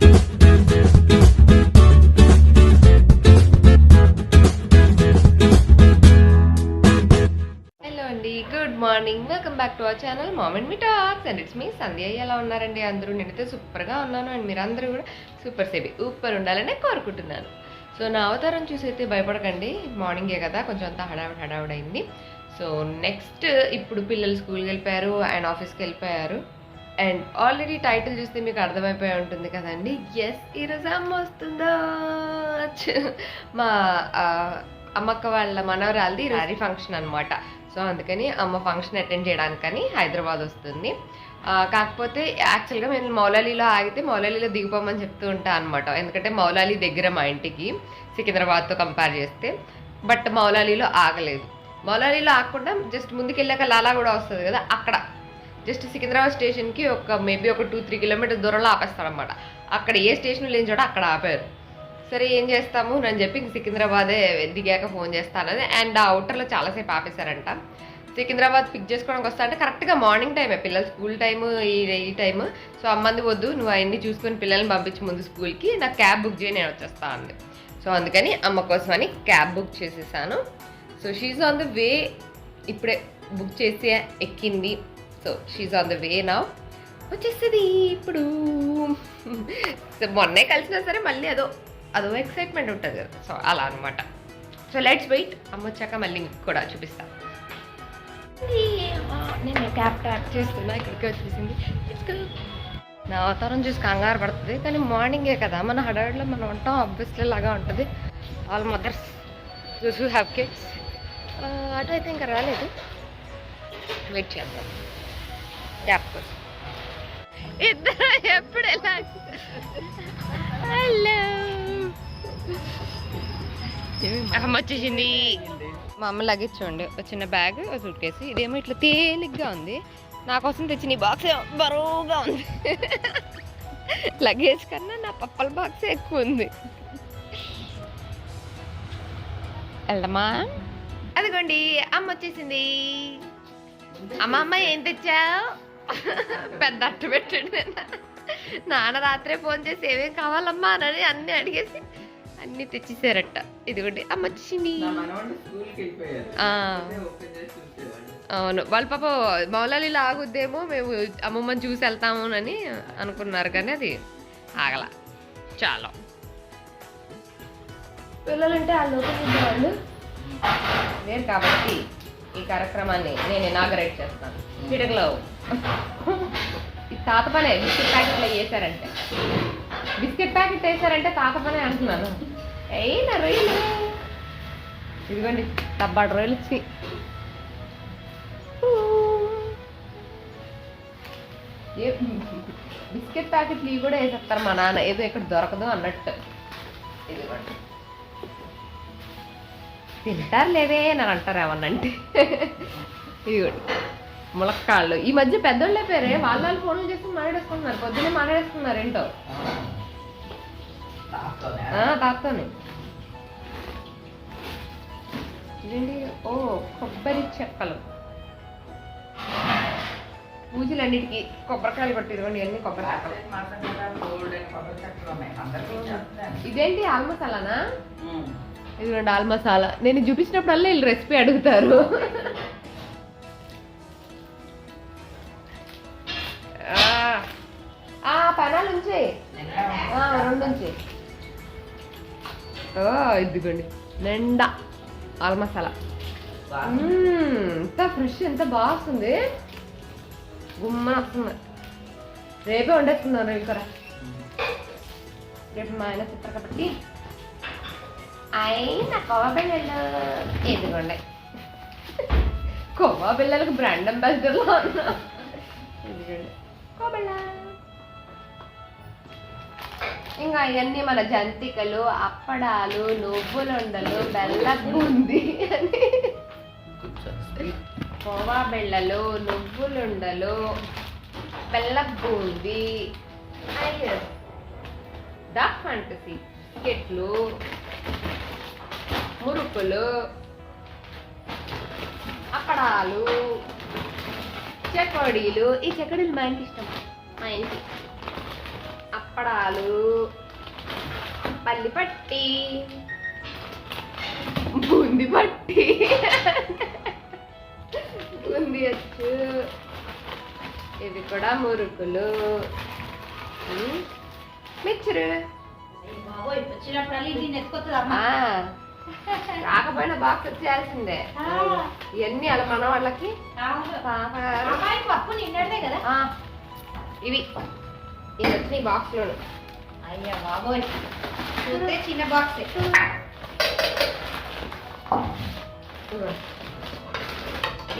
Hello అండి good morning welcome back to our channel mom and me talks and it's me Sandhya ఎలా ఉన్నారండి అందరూ? నేనైతే సూపర్గా ఉన్నాను అండ్ మీరందరూ కూడా సూపర్ సేబి ఊపర్ ఉండాలని కోరుకుంటున్నాను. సో నా అవతారం చూసి అయితే భయపడకండి. మార్నింగే కదా కొంచెం అంతా హడావిడి హడావిడి అయింది సో నెక్స్ట్ ఇప్పుడు పిల్లలు స్కూల్కి వెళ్ళిపోయారు అండ్ ఆఫీస్కి వెళ్ళిపోయారు. అండ్ ఆల్రెడీ టైటిల్ చూస్తే మీకు అర్థమైపోయి ఉంటుంది కదండి. ఎస్ ఈరోజు అమ్మ వస్తుందా? మా అమ్మక్క వాళ్ళ మనవరాలది రారీ ఫంక్షన్ అనమాట సో అందుకని అమ్మ ఫంక్షన్ అటెండ్ చేయడానికని హైదరాబాద్ వస్తుంది. కాకపోతే యాక్చువల్గా మేము మౌలాలీలో ఆగితే మౌలాలీలో దిగిపోమని చెప్తూ ఉంటాను అనమాట ఎందుకంటే మౌలాలి దగ్గర మా ఇంటికి సికింద్రాబాద్తో కంపేర్ చేస్తే. బట్ మౌలాలీలో ఆగలేదు. మౌలాలీలో ఆగకుండా జస్ట్ ముందుకెళ్ళాక లాలా కూడా వస్తుంది కదా అక్కడ. జస్ట్ సికింద్రాబాద్ స్టేషన్కి ఒక మేబీ ఒక టూ త్రీ కిలోమీటర్ దూరంలో ఆపేస్తారనమాట అక్కడ ఏ స్టేషన్ లేని చోట అక్కడ ఆపారు. సరే ఏం చేస్తాము అని చెప్పి సికింద్రాబాదే దిగాక ఫోన్ చేస్తానని అండ్ ఆ అవుటర్లో చాలాసేపు ఆపేశారంట. సికింద్రాబాద్ పిక్ చేసుకోవడానికి వస్తా అంటే కరెక్ట్గా మార్నింగ్ టైమే పిల్లలు స్కూల్ టైము ఈ ఈ టైము. సో అమ్మంది వద్దు నువ్వు అవన్నీ చూసుకొని పిల్లల్ని పంపించి ముందు స్కూల్కి నాకు క్యాబ్ బుక్ చేయి నేను వచ్చేస్తా అంది. సో అందుకని అమ్మ కోసమని క్యాబ్ బుక్ చేసేసాను. So she's on the way ఇప్పుడే బుక్ చేసి ఎక్కింది. So she's on the way నా వచ్చేస్తుంది ఇప్పుడు. సో మొన్నే కలిసినా సరే మళ్ళీ అదో అదో ఎక్సైట్మెంట్ ఉంటుంది కదా. సో అలా అనమాట సో లెట్స్ వెయిట్ అమ్మ వచ్చాక మళ్ళీ మీకు కూడా చూపిస్తాను నేను క్యాప్ ట్యాప్ చేస్తున్నా ఇక్కడికి వచ్చేసింది. నా అవతారం చూసి కంగారు పడుతుంది కానీ మార్నింగే కదా. మన హడావిడిలో మనం ఉంటాం ఆబ్వియస్లీ లాగా ఉంటుంది. ఆల్ మదర్స్ చూసు హ్యావ్ కిడ్స్ అటు అయితే ఇంకా రాలేదు. వెయిట్ చేద్దాం. క్యాప్ ఇద్దరు ఎప్పుడు ఎలా? హలో అమ్మ వచ్చేసింది. మా అమ్మ లగేజ్ చూడండి ఒక చిన్న బ్యాగ్ సూట్ కేసు ఇదేమో ఇట్లా తేలిగ్గా ఉంది. నా కోసం తెచ్చిన ఈ బాక్స్ బరువుగా ఉంది. లగేజ్ కన్నా నా పప్పల బాక్స్ ఎక్కువ ఉంది. వెళ్దామా? అదిగోండి అమ్మ వచ్చేసింది. అమ్మ అమ్మ ఏం తెచ్చావు? పెద్ద అట్టు పెట్టండి. నాన్న రాత్రే ఫోన్ చేసి ఏమేం కావాలమ్మా? అని అన్ని అడిగేసి అన్ని తెచ్చేసారట. ఇదిగోండి. అమ్మ ఆ. చూసేవాళ్ళు అవును. వాళ్ళ పాప మౌలాలీలో ఆగుద్దేమో మేము అమ్మమ్మని చూసి వెళ్తాము అని అనుకున్నారు కానీ అది ఆగల. చాలా. పిల్లలంటే వాళ్ళు వాళ్ళు లేరు కాబట్టి ఈ కార్యక్రమాన్ని నేను ఇనాగరేట్ చేస్తాను. పిడకలో ఈ తాత పనే బిస్కెట్ ప్యాకెట్లో వేసారంటే బిస్కెట్ ప్యాకెట్ వేసారంటే తాత పనే అంటున్నాను. అయినా రొయ్యలు. ఇదిగోండి డబ్బాడు రొయ్యలు వచ్చి ఏ బిస్కెట్ ప్యాకెట్లు ఇవి కూడా వేసేస్తారు మా నాన్న. ఏదో ఇక్కడ దొరకదు అన్నట్టు. ఇదిగోండి. తింటారు లేదే అని అంటారు ఏమన్నంటే. ఇదిగోండి. ములక్కాళ్ళు. ఈ మధ్య పెద్దోళ్ళు అయిపోయారే వాళ్ళ వాళ్ళు ఫోన్లు చేసుకుని మాట్లాడేసుకుంటున్నారు. పొద్దున్నే మాట్లాడేసుకున్నారు ఏంటో. తాతతోనే. ఇదేంటి? ఓ కొబ్బరి చెక్కలు. పూజలన్నిటికీ కొబ్బరికాయలు కొట్టి ఇదిగోండి అన్ని కొబ్బరి చెక్కలు. చాక్లెట్ మాసం కదా, గోల్డెన్ కొబ్బరి చెక్కలు ఉన్నాయి. అందరికీ చెప్తాను. ఇదేంటి ఆల్ మసాలానా? ఉమ్. ఇదిగోండి ఆల్ మసాలా. నేను చూపించినప్పుడల్లా వీళ్ళు రెసిపీ అడుగుతారు. ఇదిగోండి. నిండా ఆల్ మసాలా బాగా ఎంత ఫ్రెష్ ఎంత బాగా వస్తుంది. గుమ్మన వస్తుంది. రేపే వండేస్తున్నాను రేపు రేపు మా ఆయన చెప్తారు కాబట్టి. అయిన కోవా బిళ్ళలు ఎదుగుండే కోవా బిళ్ళలకు బ్రాండ్ అంబాసిడర్లో ఉన్నా ఇదిగోండి. కోబిళ్ళ ఇంకా ఇవన్నీ మన జంతికలు అప్పడాలు నువ్వులుండలు బెల్ల బూంది అని. కోవా బెళ్ళలు నువ్వులుండలు బెల్ల బూంది అయ్యో డాక్ ఫ్యాంటసీ బిస్కెట్లు మురుకులు అప్పడాలు చెకోడీలు. ఈ చెకోడీలు మా ఇంటి ఇష్టం. మా ఇంటి. అప్పడాలు పల్లి పట్టి. బూంది పట్టి. బూంది వచ్చు ఇవి కూడా మురుకులు. ఆ, రాకపోయినా బాక్స్ వచ్చేయాల్సిందే. ఇవన్నీ అలా మన వాళ్ళకి ఇవి. ఇవి వచ్చినాయి బాక్స్లోను అయ్యా బాబోయ్. చూస్తే చిన్న బాక్స్.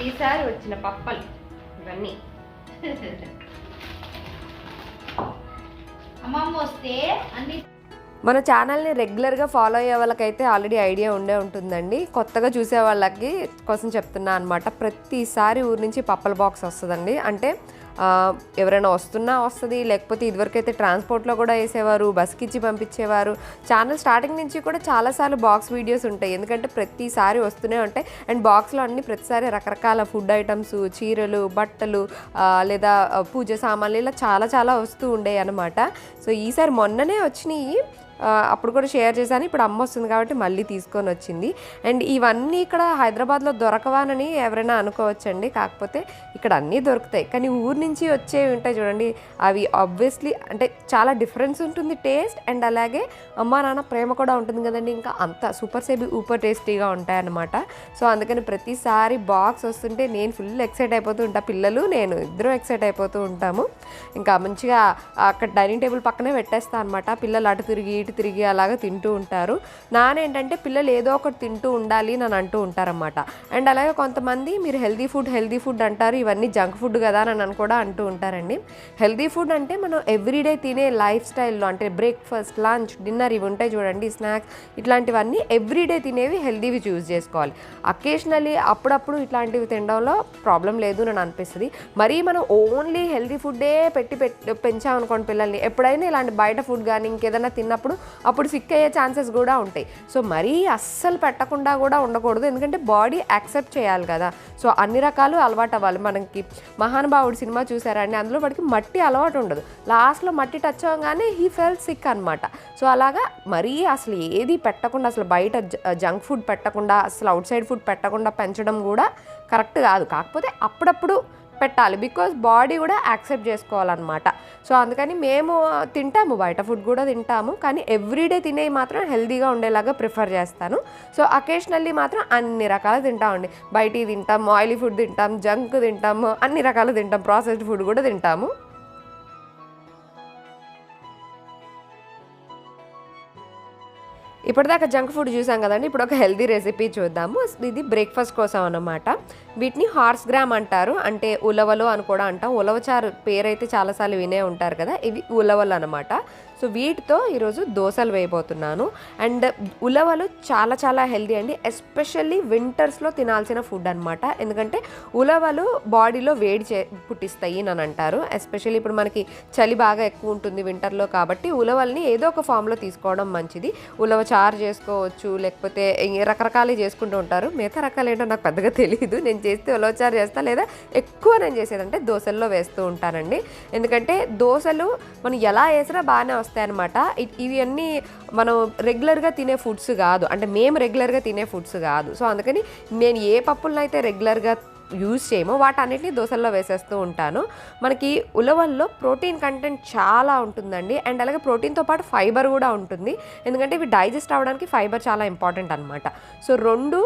ఈసారి వచ్చిన పప్పలు ఇవన్నీ. అమ్మమ్మ వస్తే అన్ని మన ఛానల్ని రెగ్యులర్గా ఫాలో అయ్యే వాళ్ళకైతే ఆల్రెడీ ఐడియా ఉండే ఉంటుందండి. కొత్తగా చూసే వాళ్ళకి కోసం చెప్తున్నా అనమాట ప్రతిసారి ఊరి నుంచి పప్పల బాక్స్ వస్తుందండి. అంటే ఎవరైనా వస్తున్నా వస్తుంది లేకపోతే ఇదివరకైతే ట్రాన్స్పోర్ట్లో కూడా వేసేవారు బస్కి ఇచ్చి పంపించేవారు. ఛానల్ స్టార్టింగ్ నుంచి కూడా చాలాసార్లు బాక్స్ వీడియోస్ ఉంటాయి. ఎందుకంటే ప్రతిసారి వస్తూనే ఉంటాయి. అండ్ బాక్స్లో అన్ని ప్రతిసారి రకరకాల ఫుడ్ ఐటమ్స్ చీరలు బట్టలు లేదా పూజ సామాన్లు ఇలా చాలా చాలా వస్తూ ఉండేవి అనమాట సో ఈసారి మొన్ననే వచ్చినాయి. అప్పుడు కూడా షేర్ చేశాను. ఇప్పుడు అమ్మ వస్తుంది కాబట్టి మళ్ళీ తీసుకొని వచ్చింది. అండ్ ఇవన్నీ ఇక్కడ హైదరాబాద్లో దొరకవానని ఎవరైనా అనుకోవచ్చండి. కాకపోతే ఇక్కడ అన్నీ దొరుకుతాయి. కానీ ఊరిని నుంచి వచ్చేవి ఉంటాయి చూడండి. అవి ఆబ్వియస్లీ అంటే చాలా డిఫరెన్స్ ఉంటుంది టేస్ట్ అండ్ అలాగే అమ్మ నాన్న ప్రేమ కూడా ఉంటుంది కదండి. ఇంకా అంత సూపర్ సేబి ఊపర్ టేస్టీగా ఉంటాయి అన్నమాట సో అందుకని ప్రతిసారి బాక్స్ వస్తుంటే నేను ఫుల్ ఎక్సైట్ అయిపోతూ ఉంటా. పిల్లలు నేను ఇద్దరు ఎక్సైట్ అయిపోతూ ఉంటాము. ఇంకా మంచిగా అక్కడ డైనింగ్ టేబుల్ పక్కనే పెట్టేస్తా అనమాట పిల్లలు అటు తిరిగి ఇటు తిరిగి అలాగా తింటూ ఉంటారు. నానేంటంటే పిల్లలు ఏదో ఒకటి తింటూ ఉండాలి అని అంటూ ఉంటారనమాట అండ్ అలాగే కొంతమంది మీరు హెల్దీ ఫుడ్ హెల్దీ ఫుడ్ అంటారు. ఇవన్నీ జంక్ ఫుడ్ కదా అని అని కూడా అంటూ ఉంటారండి. హెల్దీ ఫుడ్ అంటే మనం ఎవ్రీడే తినే లైఫ్ స్టైల్లో అంటే బ్రేక్ఫాస్ట్ లంచ్ డిన్నర్ ఇవి ఉంటాయి చూడండి స్నాక్స్ ఇట్లాంటివన్నీ ఎవ్రీడే తినేవి హెల్దీవి చూస్ చేసుకోవాలి. అకేషనలీ అప్పుడప్పుడు ఇట్లాంటివి తినడంలో ప్రాబ్లం లేదు అని అనిపిస్తుంది. మరీ మనం ఓన్లీ హెల్దీ ఫుడ్డే పెట్టి పెట్టి పెంచామనుకోండి పిల్లల్ని ఎప్పుడైనా ఇలాంటి బయట ఫుడ్ కానీ ఇంకేదైనా తిన్నప్పుడు అప్పుడు సిక్ అయ్యే ఛాన్సెస్ కూడా ఉంటాయి. సో మరీ అస్సలు పెట్టకుండా కూడా ఉండకూడదు. ఎందుకంటే బాడీ యాక్సెప్ట్ చేయాలి కదా. సో అన్ని రకాలు అలవాటు అవ్వాలి మనకి. మహానుభావుడు సినిమా చూసారా అండి అందులో వాడికి మట్టి అలవాటు ఉండదు. లాస్ట్లో మట్టి టచ్ అవ్వగానే హీ ఫెల్ సిక్ అనమాట సో అలాగా మరీ అసలు ఏది పెట్టకుండా అసలు బయట జంక్ ఫుడ్ పెట్టకుండా అసలు అవుట్ సైడ్ ఫుడ్ పెట్టకుండా పెంచడం కూడా కరెక్ట్ కాదు. కాకపోతే అప్పుడప్పుడు పెట్టాలి. బికాజ్ బాడీ కూడా యాక్సెప్ట్ చేసుకోవాలన్నమాట. సో అందుకని మేము తింటాము బయట ఫుడ్ కూడా తింటాము. కానీ ఎవ్రీడే తినేవి మాత్రం హెల్తీగా ఉండేలాగా ప్రిఫర్ చేస్తాను. సో అకేషనల్లీ మాత్రం అన్ని రకాలు తింటామండి. బయటివి తింటాం ఆయిలీ ఫుడ్ తింటాం జంక్ తింటాము అన్ని రకాలు తింటాం ప్రాసెస్డ్ ఫుడ్ కూడా తింటాము. ఇప్పటిదాకా జంక్ ఫుడ్ చూసాం కదండి. ఇప్పుడు ఒక హెల్దీ రెసిపీ చూద్దాము. ఇది బ్రేక్ఫాస్ట్ కోసం అనమాట వీటిని హార్స్ గ్రామ్ అంటారు. అంటే ఉలవలు అని కూడా అంటాం. ఉలవచారు పేరైతే చాలాసార్లు వినే ఉంటారు కదా. ఇవి ఉలవలు అనమాట సో వీటితో ఈరోజు దోశలు వేయబోతున్నాను. అండ్ ఉలవలు చాలా చాలా హెల్దీ అండి. ఎస్పెషల్లీ వింటర్స్లో తినాల్సిన ఫుడ్ అనమాట ఎందుకంటే ఉలవలు బాడీలో వేడి చే పుట్టిస్తాయి అని అంటారు. ఎస్పెషల్లీ ఇప్పుడు మనకి చలి బాగా ఎక్కువ ఉంటుంది వింటర్లో కాబట్టి ఉలవల్ని ఏదో ఒక ఫామ్లో తీసుకోవడం మంచిది. ఉలవ చారు చేసుకోవచ్చు లేకపోతే రకరకాలు చేసుకుంటూ ఉంటారు. మిగతా రకాలు ఏంటో నాకు పెద్దగా తెలియదు నేను చేస్తే ఉలవ చారు చేస్తా లేదా ఎక్కువ నేను చేసేదంటే దోశల్లో వేస్తూ ఉంటానండి. ఎందుకంటే దోశలు మనం ఎలా వేసినా బాగానే వస్తాయన్నమాట. ఇవన్నీ మనం రెగ్యులర్గా తినే ఫుడ్స్ కాదు. అంటే మేము రెగ్యులర్గా తినే ఫుడ్స్ కాదు. సో అందుకని నేను ఏ పప్పులను అయితే రెగ్యులర్గా యూజ్ చేయమో వాటన్నిటిని దోశల్లో వేసేస్తూ ఉంటాను. మనకి ఉలవల్లో ప్రోటీన్ కంటెంట్ చాలా ఉంటుందండి. అండ్ అలాగే ప్రోటీన్తో పాటు ఫైబర్ కూడా ఉంటుంది. ఎందుకంటే ఇవి డైజెస్ట్ అవ్వడానికి ఫైబర్ చాలా ఇంపార్టెంట్ అనమాట సో రెండు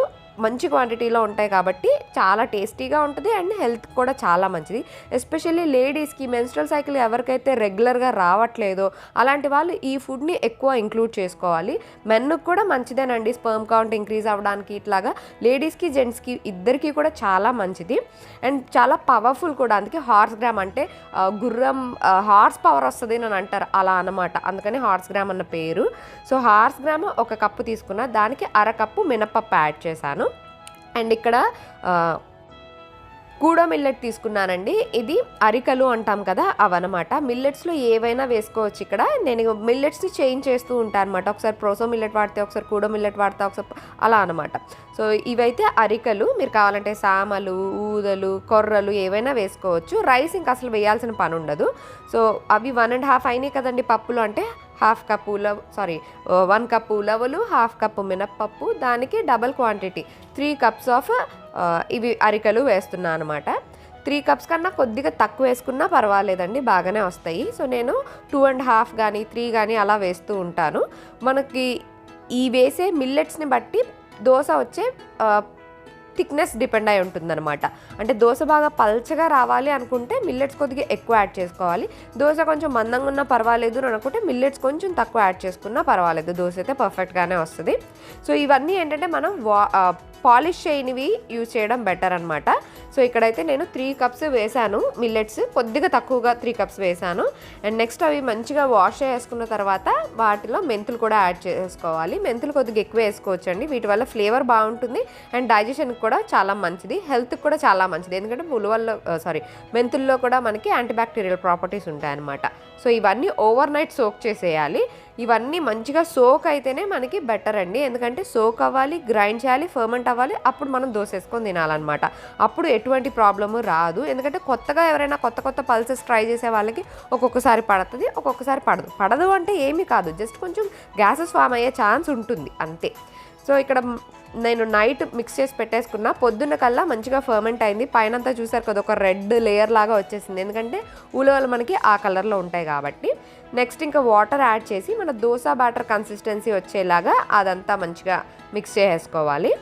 మంచి క్వాంటిటీలో ఉంటాయి కాబట్టి చాలా టేస్టీగా ఉంటుంది అండ్ హెల్త్ కూడా చాలా మంచిది. ఎస్పెషల్లీ లేడీస్కి మెన్స్ట్రల్ సైకిల్ ఎవరికైతే రెగ్యులర్గా రావట్లేదో అలాంటి వాళ్ళు ఈ ఫుడ్ని ఎక్కువ ఇంక్లూడ్ చేసుకోవాలి. మెన్నుకు కూడా మంచిదేనండి. స్పర్మ్ కౌంట్ ఇంక్రీజ్ అవ్వడానికి ఇట్లాగా లేడీస్కి జెంట్స్కి ఇద్దరికి కూడా చాలా మంచిది. అండ్ చాలా పవర్ఫుల్ కూడా అందుకే హార్స్ గ్రామ్ అంటే గుర్రం హార్స్ పవర్ వస్తుంది అని అంటారు. అలా అనమాట అందుకని హార్స్ గ్రామ్ అన్న పేరు. సో హార్స్ గ్రామ్ ఒక కప్పు తీసుకున్న దానికి అర కప్పు మినపప్పు యాడ్ చేశాను. అండ్ ఇక్కడ కూడో మిల్లెట్ తీసుకున్నానండి. ఇది అరికలు అంటాం కదా అవన్నమాట. మిల్లెట్స్లో ఏవైనా వేసుకోవచ్చు ఇక్కడ. నేను మిల్లెట్స్ని చేంజ్ చేస్తూ ఉంటాను అనమాట ఒకసారి ప్రోసో మిల్లెట్ వాడితే ఒకసారి కూడో మిల్లెట్ వాడితే ఒకసారి అలా అనమాట సో ఇవైతే అరికలు. మీరు కావాలంటే సామలు ఊదలు కొర్రలు ఏవైనా వేసుకోవచ్చు. రైస్ ఇంకా అసలు వేయాల్సిన పని ఉండదు. సో అవి వన్ అండ్ హాఫ్ అయినాయి కదండి పప్పులు అంటే హాఫ్ కప్ ఉలవ సారీ వన్ కప్ ఉలవలు హాఫ్ కప్ మినప్పప్పు దానికి double quantity three cups of ఇవి అరికలు వేస్తున్నా అనమాట త్రీ కప్స్ కన్నా కొద్దిగా తక్కువ వేసుకున్నా పర్వాలేదండి బాగానే వస్తాయి. సో నేను టూ అండ్ హాఫ్ కానీ త్రీ కానీ అలా వేస్తూ ఉంటాను. మనకి ఈ వేసే మిల్లెట్స్ని బట్టి దోశ వచ్చే థిక్నెస్ డిపెండ్ అయి ఉంటుందన్నమాట. అంటే దోశ బాగా పల్చగా రావాలి అనుకుంటే మిల్లెట్స్ కొద్దిగా ఎక్కువ యాడ్ చేసుకోవాలి. దోశ కొంచెం మందంగా ఉన్నా పర్వాలేదు అని అనుకుంటే మిల్లెట్స్ కొంచెం తక్కువ యాడ్ చేసుకున్నా పర్వాలేదు. దోశ అయితే పర్ఫెక్ట్గానే వస్తుంది. సో ఇవన్నీ ఏంటంటే మనం వా పాలిష్ చేయనివి యూజ్ చేయడం బెటర్ అనమాట సో ఇక్కడైతే నేను త్రీ కప్స్ వేసాను మిల్లెట్స్. కొద్దిగా తక్కువగా త్రీ కప్స్ వేసాను అండ్ నెక్స్ట్ అవి మంచిగా వాష్ చేసుకున్న తర్వాత వాటిలో మెంతులు కూడా యాడ్ చేసుకోవాలి. మెంతులు కొద్దిగా ఎక్కువ వేసుకోవచ్చండి. వీటి వల్ల ఫ్లేవర్ బాగుంటుంది. అండ్ డైజెషన్ కూడా చాలా మంచిది. హెల్త్కి కూడా చాలా మంచిది. ఎందుకంటే ఉలవల్లో సారీ మెంతుల్లో కూడా మనకి యాంటీబ్యాక్టీరియల్ ప్రాపర్టీస్ ఉంటాయన్నమాట. సో ఇవన్నీ ఓవర్ నైట్ సోక్ చేసేయాలి. ఇవన్నీ మంచిగా సోక్ అయితేనే మనకి బెటర్ అండి. ఎందుకంటే సోక్ అవ్వాలి గ్రైండ్ చేయాలి ఫర్మెంట్ అవ్వాలి అప్పుడు మనం దోసేసుకొని తినాలన్నమాట. అప్పుడు ఎటువంటి ప్రాబ్లము రాదు. ఎందుకంటే కొత్తగా ఎవరైనా కొత్త కొత్త పల్సెస్ ట్రై చేసే వాళ్ళకి ఒక్కొక్కసారి పడుతుంది ఒక్కొక్కసారి పడదు. పడదు అంటే ఏమీ కాదు. జస్ట్ కొంచెం గ్యాసెస్ ఫామ్ అయ్యే ఛాన్స్ ఉంటుంది. అంతే. సో ఇక్కడ నేను నైట్ మిక్స్ చేసి పెట్టేసుకున్నా. పొద్దున్న కల్లా మంచిగా ఫర్మెంట్ అయింది. పైన అంతా చూసారు కదా ఒక రెడ్ లేయర్ లాగా వచ్చేసింది. ఎందుకంటే ఉలవలు మనకి ఆ కలర్లో ఉంటాయి కాబట్టి. నెక్స్ట్ ఇంకా వాటర్ యాడ్ చేసి మన దోశ బ్యాటర్ కన్సిస్టెన్సీ వచ్చేలాగా అదంతా మంచిగా మిక్స్ చేసేసుకోవాలి.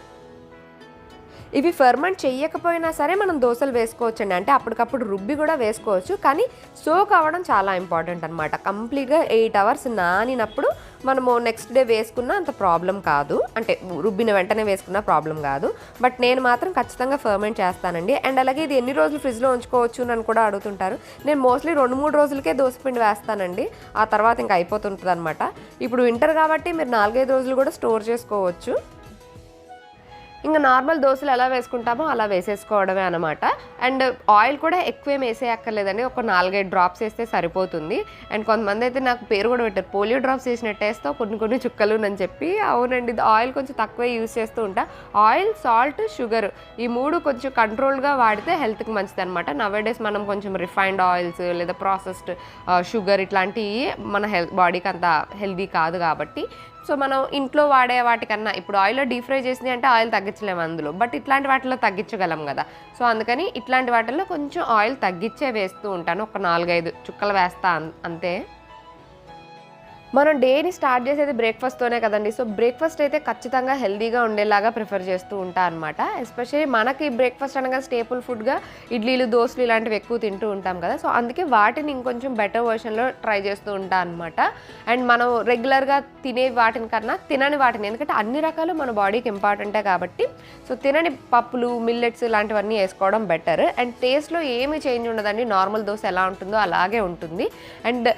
ఇవి ఫర్మెంట్ చేయకపోయినా సరే మనం దోశలు వేసుకోవచ్చండి. అంటే అప్పటికప్పుడు రుబ్బి కూడా వేసుకోవచ్చు. కానీ సోక్ అవ్వడం చాలా ఇంపార్టెంట్ అనమాట కంప్లీట్గా ఎయిట్ అవర్స్ నానినప్పుడు మనము నెక్స్ట్ డే వేసుకున్న అంత ప్రాబ్లం కాదు. అంటే రుబ్బిన వెంటనే వేసుకున్న ప్రాబ్లం కాదు. బట్ నేను మాత్రం ఖచ్చితంగా ఫర్మెంట్ చేస్తానండి. అండ్ అలాగే ఇది ఎన్ని రోజులు ఫ్రిడ్జ్లో ఉంచుకోవచ్చు అని కూడా అడుగుతుంటారు. నేను మోస్ట్లీ రెండు మూడు రోజులకే దోశపిండి వేస్తానండి. ఆ తర్వాత ఇంకా అయిపోతుంటుంది అనమాట ఇప్పుడు వింటర్ కాబట్టి మీరు నాలుగైదు రోజులు కూడా స్టోర్ చేసుకోవచ్చు. ఇంకా నార్మల్ దోశలు ఎలా వేసుకుంటామో అలా వేసేసుకోవడమే అనమాట అండ్ ఆయిల్ కూడా ఎక్కువ ఏం వేసేయక్కర్లేదండి. ఒక నాలుగైదు డ్రాప్స్ వేస్తే సరిపోతుంది. అండ్ కొంతమంది అయితే నాకు పేరు కూడా పెట్టారు. పోలియో డ్రాప్స్ వేసినట్టు వేస్తావు కొన్ని కొన్ని చుక్కలు అని చెప్పి. అవునండి ఆయిల్ కొంచెం తక్కువే యూస్ చేస్తూ ఉంటా. ఆయిల్ సాల్ట్ షుగర్ ఈ మూడు కొంచెం కంట్రోల్గా వాడితే హెల్త్కి మంచిది అనమాట నవేడేస్ మనం కొంచెం రిఫైన్డ్ ఆయిల్స్ లేదా ప్రాసెస్డ్ షుగర్ ఇట్లాంటివి మన హెల్త్ బాడీకి అంత హెల్దీ కాదు కాబట్టి సో మనం ఇంట్లో వాడే వాటికన్నా ఇప్పుడు ఆయిల్లో డీప్ ఫ్రై చేసింది అంటే ఆయిల్ తగ్గించలేము అందులో బట్ ఇట్లాంటి వాటిలో తగ్గించగలం కదా. సో అందుకని ఇట్లాంటి వాటిల్లో కొంచెం ఆయిల్ తగ్గించే వేస్తూ ఉంటాను ఒక నాలుగైదు చుక్కలు వేస్తా అన్- అంతే. మనం డేని స్టార్ట్ చేసేది బ్రేక్ఫాస్ట్తోనే కదండి. సో బ్రేక్ఫాస్ట్ అయితే ఖచ్చితంగా హెల్దీగా ఉండేలాగా ప్రిఫర్ చేస్తూ ఉంటా అనమాట ఎస్పెషల్లీ మనకి బ్రేక్ఫాస్ట్ అనగా స్టేపుల్ ఫుడ్గా ఇడ్లీలు దోశలు ఇలాంటివి ఎక్కువ తింటూ ఉంటాం కదా. సో అందుకే వాటిని ఇంకొంచెం బెటర్ వర్షన్లో ట్రై చేస్తూ ఉంటా అనమాట అండ్ మనం రెగ్యులర్గా తినే వాటిని కన్నా తినని వాటిని ఎందుకంటే అన్ని రకాలు మన బాడీకి ఇంపార్టెంటే కాబట్టి. సో తినని పప్పులు మిల్లెట్స్ ఇలాంటివన్నీ వేసుకోవడం బెటర్. అండ్ టేస్ట్లో ఏమి చేంజ్ ఉండదండి. నార్మల్ దోశ ఎలా ఉంటుందో అలాగే ఉంటుంది. అండ్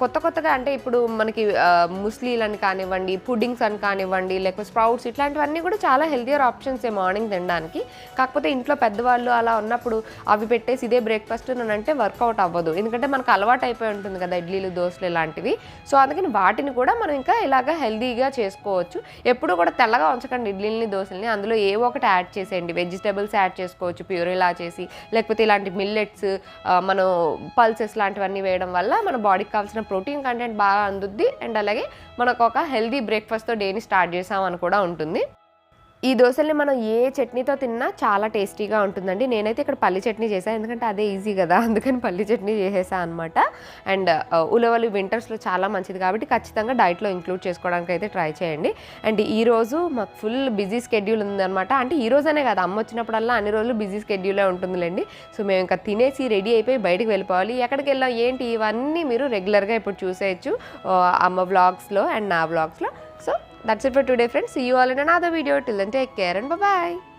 కొత్త కొత్తగా అంటే ఇప్పుడు మనకి ఆ, ముస్లీలు అని కానివ్వండి పుడ్డింగ్స్ అని కానివ్వండి లేకపోతే స్ప్రౌట్స్ ఇట్లాంటివన్నీ కూడా చాలా హెల్తియర్ ఆప్షన్స్ మార్నింగ్ తినడానికి. కాకపోతే ఇంట్లో పెద్దవాళ్ళు అలా ఉన్నప్పుడు అవి పెట్టేసి ఇదే బ్రేక్ఫాస్ట్ అంటే వర్కౌట్ అవ్వదు. ఎందుకంటే మనకు అలవాటు అయిపోయి ఉంటుంది కదా ఇడ్లీలు దోశలు ఇలాంటివి. సో అందుకని వాటిని కూడా మనం ఇంకా ఇలాగ హెల్తీగా చేసుకోవచ్చు. ఎప్పుడు కూడా తెల్లగా ఉంచకండి ఇడ్లీని దోశల్ని. అందులో ఏ ఒకటి యాడ్ చేసేయండి. వెజిటేబుల్స్ యాడ్ చేసుకోవచ్చు ప్యూరిలా చేసి. లేకపోతే ఇలాంటి మిల్లెట్స్ మనం పల్సెస్ లాంటివన్నీ వేయడం వల్ల మన బాడీకి కావాల్సిన ప్రోటీన్ కంటెంట్ బాగా ఉంటుంది. అండ్ అలాగే మనకు ఒక హెల్దీ బ్రేక్ఫాస్ట్తో డేని స్టార్ట్ చేసామని కూడా ఉంటుంది. ఈ దోశల్ని మనం ఏ చట్నీతో తిన్నా చాలా టేస్టీగా ఉంటుందండి. నేనైతే ఇక్కడ పల్లి చట్నీ చేశాను ఎందుకంటే అదే ఈజీ కదా. అందుకని పల్లి చట్నీ చేసేసా అనమాట అండ్ ఉలవలు వింటర్స్లో చాలా మంచిది కాబట్టి ఖచ్చితంగా డైట్లో ఇంక్లూడ్ చేసుకోవడానికి అయితే ట్రై చేయండి. అండ్ ఈరోజు మాకు ఫుల్ బిజీ స్కెడ్యూల్ ఉందనమాట అంటే ఈ రోజనే కదా అమ్మ వచ్చినప్పుడల్లా అన్ని రోజులు బిజీ స్కెడ్యూలే ఉంటుందిలేండి. సో మేము ఇంకా తినేసి రెడీ అయిపోయి బయటకు వెళ్ళిపోవాలి. ఎక్కడికి వెళ్ళాం ఏంటి? ఇవన్నీ మీరు రెగ్యులర్గా ఇప్పుడు చూసేయచ్చు అమ్మ వ్లాగ్స్లో అండ్ నా వ్లాగ్స్లో. So That's it for today friends. See you all in another video. Till then take care and bye-bye.